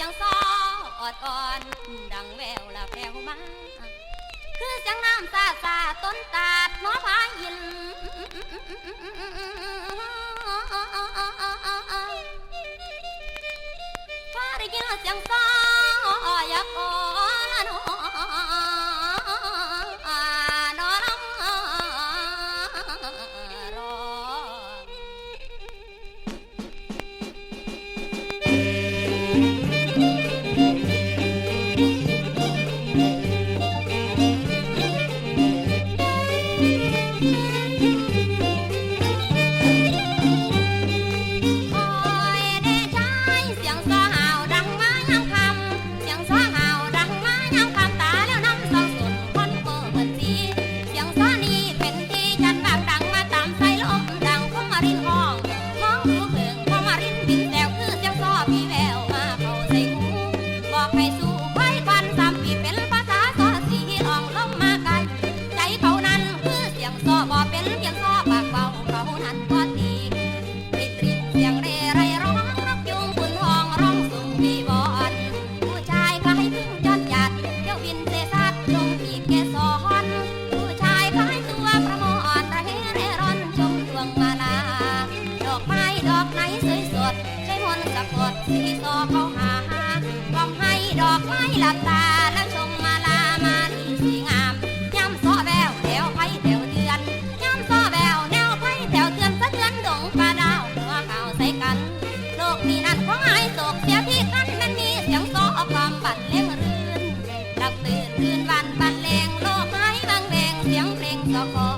สียงซออดอ่อนดังแววละแววมาคือเสีงน้ำตาตาต้นตาดน้อพายินพาได้ยินเสีงซอ ที่โซอเขาหาบอกให้ดอกไม้หลับตาแล้วชมมาลามาที่สวงามย้ำซอแววแถวไผ่แถวเดือนย้ำซอแววแนวไผ่แถวเดือนสะเทือนดงปลาดาวหัวข่าใส่กัน โลกนี้นั่นของไอ้ศกเสียที่กันมันมีเสียงซอความบัดเลี้ยงรืนหลับตื่นคืนวันบันเลงโลกไม้บางแดงเสียงเพลงซอคอ